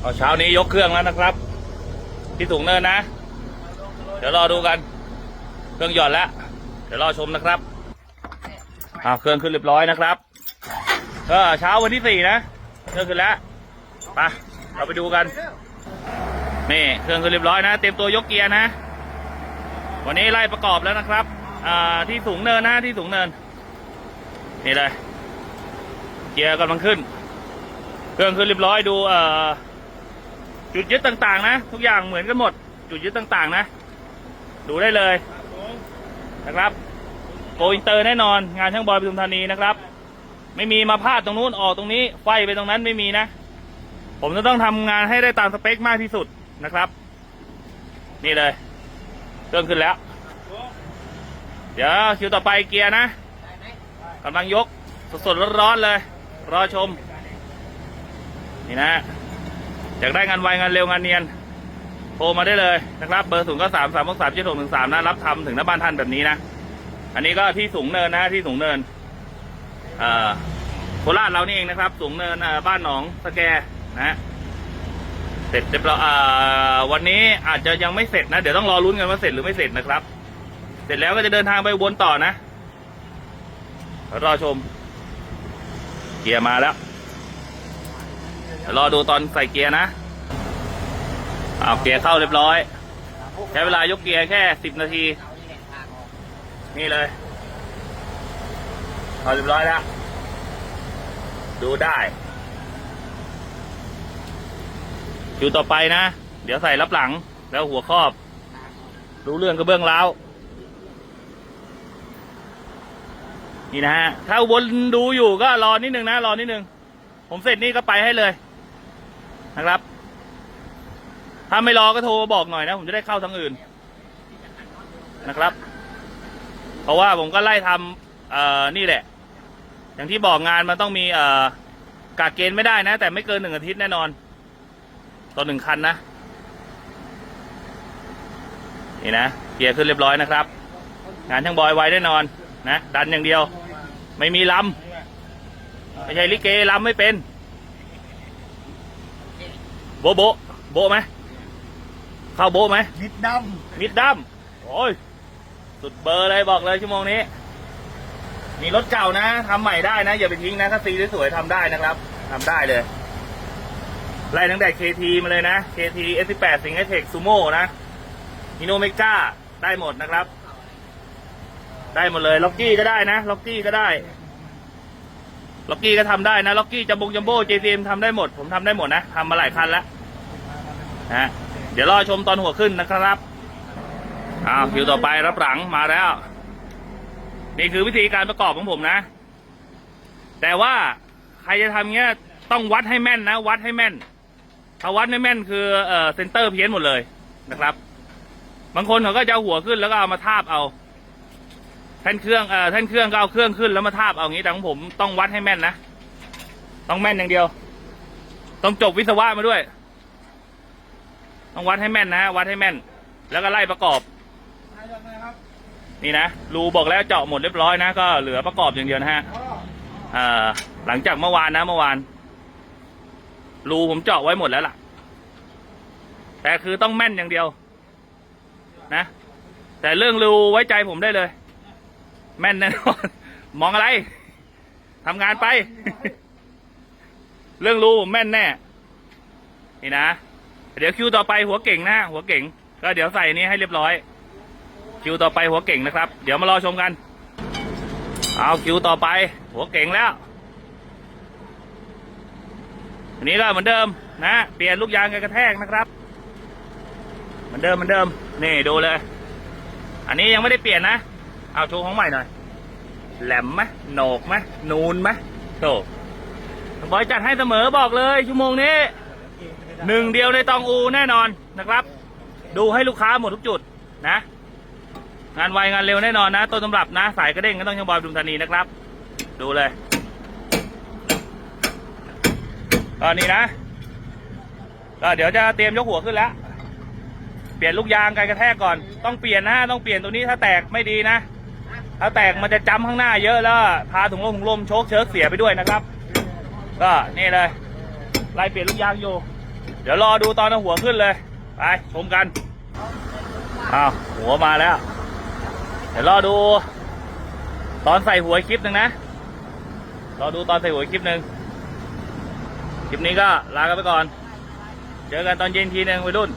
เอาเช้านี้ยกเครื่องแล้วนะครับ ที่สูงเนินนะ เดี๋ยวรอดูกัน เครื่องหย่อนแล้ว เดี๋ยวรอชมนะครับเอาเครื่องขึ้นเรียบร้อยนะครับก็เช้าวันที่สี่นะเครื่องขึ้นแล้วไปเราไปดูกันนี่เครื่องขึ้นเรียบร้อยนะ เตรียมตัวยกเกียร์นะ วันนี้ไล่ประกอบแล้วนะครับอ่าที่สูงเนินนะที่สูงเนิน นี่เลย เกียร์กำลังขึ้น เครื่องขึ้นเรียบร้อยดูเอ่อ จุดยึดต่างๆ นะ ทุกอย่างเหมือนกันหมด จุดยึดต่างๆ นะ ดูได้เลยนะครับโกอินเตอร์แน่นอน งานช่างบอยปทุมธานีนะครับ ไม่มีมาพลาดตรงนู้นออกตรงนี้ ไฟไปตรงนั้นไม่มีนะ ผมจะต้องทำงานให้ได้ตามสเปคมากที่สุดนะครับ นี่เลยเครื่องขึ้นแล้ว เดี๋ยวคิวต่อไปเกียร์นะกำลังยกสดๆร้อนๆเลย รอชม นี่นะ อยากได้งานไวงานเร็วงานเนียนโทรมาได้เลยนะครับ เบอร์ศูนย์ก็สามสามหกสามเจ็ดหกหนึ่งสามนะรับทำถึงหน้าบ้านท่านแบบนี้นะ อันนี้ก็ที่สูงเนินนะที่สูงเนินเอ่อโคราชเรานี่เองนะครับ สูงเนินอ่อบ้านหนองสแกนะเสร็จเรียบร้อยวันนี้อาจจะยังไม่เสร็จนะ เดี๋ยวต้องรอลุ้นกันว่าเสร็จหรือไม่เสร็จนะครับ เสร็จแล้วก็จะเดินทางไปอุบนต่อนะ รอชม เกียร์มาแล้ว เดี๋ยวรอดูตอนใส่เกียร์นะเอาเกียร์เข้าเรียบร้อย ใช้เวลายกเกียร์แค่สิบนาที นี่เลยเอาเรียบร้อยแล้วดูได้คิวต่อไปนะ เดี๋ยวใส่รับหลังแล้วหัวครอบ รู้เรื่องกระเบื้องล้าวนี่นะฮะ ถ้าอุบนดูอยู่ก็รอนิดนึงนะ รอนิดนึง ผมเสร็จนี่ก็ไปให้เลย นะครับ ถ้าไม่รอก็โทรมาบอกหน่อยนะ ผมจะได้เข้าทางอื่นนะครับ เพราะว่าผมก็ไล่ทำเอ่อนี่แหละ อย่างที่บอกงานมันต้องมีเอ่อกาเกณฑ์ไม่ได้นะ แต่ไม่เกินหนึ่งอาทิตย์แน่นอน ต่อหนึ่งคันนะ นี่นะเกียร์ขึ้นเรียบร้อยนะครับ งานช่างบอยไว้แน่นอนนะ ดันอย่างเดียว ไม่มีลำไม่ใช่ลิเกลำไม่เป็นะโบะโบะไหมเข้าโบะไหมมิดดมิดดัมโอ้ย สุดเบอร์เลยบอกเลยชั่วโมงนี้ มีรถเก่านะทำใหม่ได้นะ อย่าไปทิ้งนะ ถ้าซีสวยๆทำได้นะครับทำได้เลย ไล่ตั้งแต่ KT มาเลยนะ KT S18 สิงห์เทคซูโม่นะฮิโนเมก้าได้หมดนะครับ ได้หมดเลย ล็อกกี้ก็ได้นะ ล็อกกี้ก็ได้ ล็อกกี้ก็ทำได้นะ ล็อกกี้จัมบงจัมโบ้ JCM ทำได้หมด ผมทำได้หมดนะทำมาหลายคันแล้ว นะเดี๋ยวรอชมตอนหัวขึ้นนะครับอ้าวคิวต่อไปรับหลังมาแล้ว นี่คือวิธีการประกอบของผมนะ แต่ว่าใครจะทำเงี้ยต้องวัดให้แม่นนะ วัดให้แม่น ถ้าวัดไม่แม่นคือเอ่อเซนเตอร์เพี้ยนหมดเลยนะครับ บางคนเขาก็จะเอาหัวขึ้นแล้วก็เอามาทาบเอาแท่นเครื่องเอ่อแท่นเครื่องก็เอาเครื่องขึ้นแล้วมาทาบเอาอย่างนี้แต่ของผมต้องวัดให้แม่นนะ ต้องแม่นอย่างเดียว ต้องจบวิศวะมาด้วย ต้องวัดให้แม่นนะ วัดให้แม่น แล้วก็ไล่ประกอบ นี่นะ รูบอกแล้วเจาะหมดเรียบร้อยนะ ก็เหลือประกอบอย่างเดียวนะฮะอ่าหลังจากเมื่อวานนะเมื่อวาน รูผมเจาะไว้หมดแล้วล่ะ แต่คือต้องแม่นอย่างเดียว นะ แต่เรื่องรูไว้ใจผมได้เลย แม่นแน่นอน มองอะไรทำงานไป เรื่องรูผมแม่นแน่ นี่นะ เดี๋ยวคิวต่อไปหัวเก่งนะหัวเก่ง ก็เดี๋ยวใส่นี้ให้เรียบร้อย คิวต่อไปหัวเก่งนะครับ เดี๋ยวมารอชมกัน เอาคิวต่อไป หัวเก่งแล้วอันนี้ก็เหมือนเดิมนะเปลี่ยนลูกยางกันกระแทกนะครับ เหมือนเดิมเหมือนเดิมนี่ดูเลย อันนี้ยังไม่ได้เปลี่ยนนะเอาโชว์ของใหม่หน่อยแหลมไหมโหนกไหมนูนไหมโตบอยจัดให้เสมอบอกเลยชั่วโมงนี้ หนึ่งเดียวในตองอูแน่นอนนะครับ ดูให้ลูกค้าหมดทุกจุดนะ งานไวงานเร็วแน่นอนนะต้นตำรับนะ สายกระเด้งก็ต้องช่างบอยปทุมธานีนะครับ ดูเลยตอนนี้นะก็เดี๋ยวจะเตรียมยกหัวขึ้นแล้ว เปลี่ยนลูกยางไกลกระแทกก่อน ต้องเปลี่ยนนะต้องเปลี่ยนตัวนี้ถ้าแตกไม่ดีนะ ถ้าแตกมันจะจำข้างหน้าเยอะแล้ว พาถุงลมถุงลมโชคเชิกเสียไปด้วยนะครับ ก็นี่เลยไล่เปลี่ยนลูกยางอยู่ เดี๋ยวรอดูตอนเอาหัวขึ้นเลย ไปชมกันอ้าวหัวมาแล้ว เดี๋ยวรอดู ตอนใส่หัวคลิปหนึ่งนะ รอดูตอนใส่หัวคลิปหนึ่งคลิปนี้ก็ลากันไปก่อน เจอกันตอนเย็นทีหนึ่งวัยรุ่น